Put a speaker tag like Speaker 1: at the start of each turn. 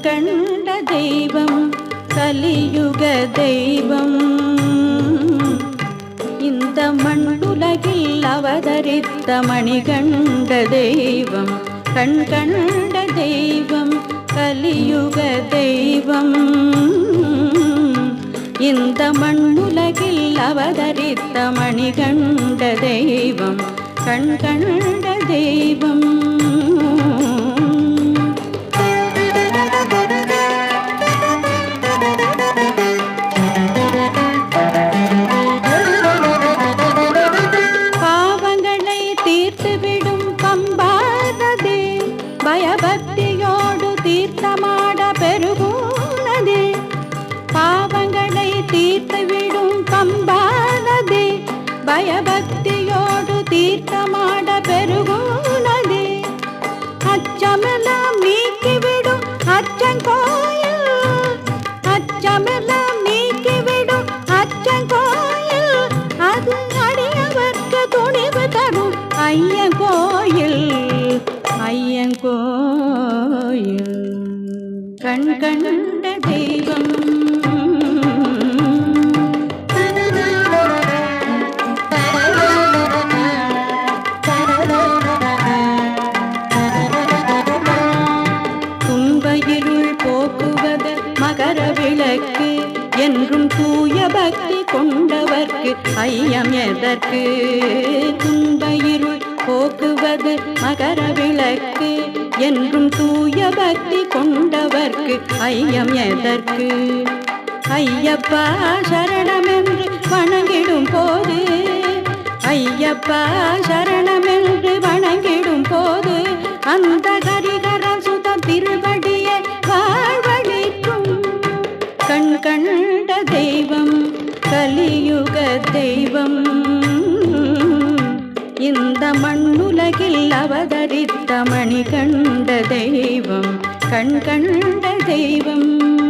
Speaker 1: கண்ட தெய்வம் கலியுக தெய்வம். இந்த மண்ணுலகில் அவதரித்த மணிகண்ட தெய்வம் கண் கண்ட தெய்வம் கலியுக தெய்வம். இந்த மண்ணுலகில் அவதரித்த மணிகண்ட தெய்வம் கண் கண்ட தெய்வம். பயபக்தியோடு தீர்த்தமாட பெருகூனதே. அச்சமெல்லாம் நீக்கிவிடும் அச்சங்கோயில் அச்சமெல்லாம் நீக்கிவிடும் அச்சங்கோயில் அது அடியவர்க்கு துணிவு தரும் ஐயன் கோயில். ஐயன் கோயில். கண் கண்ட என்றும் தூய பக்தி கொண்டவர்க்கு ஐயம் எதற்கு? துன்ப இருள் போக்குவது மகர விளக்கு. என்றும் தூய பக்தி கொண்டவர்க்கு ஐயம் எதற்கு? ஐயப்பா சரணமென்று வணங்கிடும் போது ஐயப்பா சரணமென்று வணங்கிடும் போது அந்த கரிகர சுத திருவடியை கண் கண்ட தெய்வம் கலியுக தெய்வம். இந்த மண்ணுலகில் அவதரித்த மணி கண்ட தெய்வம் கண் கண்ட தெய்வம்.